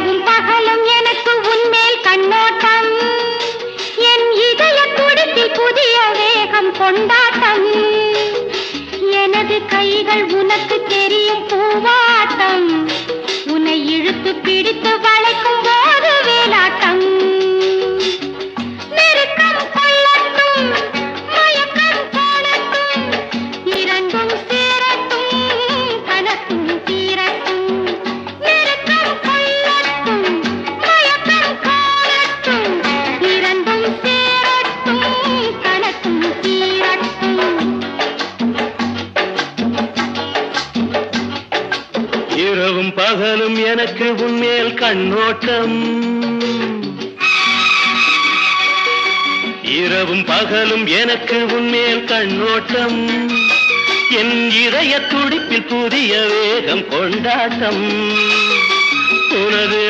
இரவும் பகலும் எனக்கு உன்மேல் கண்ணோட்டம். என் இதய துடிப்பில் புதிய வேகம் கொண்டாட்டம். எனது கைகள் உனக்கு தெரியும். இரவும் பகலும் எனக்கு உன்மேல் கண்ணோட்டம். இரவும் பகலும் எனக்கு உன்மேல் கண்ணோட்டம். என் இதய துடிப்பில் புதிய வேகம் கொண்டாட்டம். உனது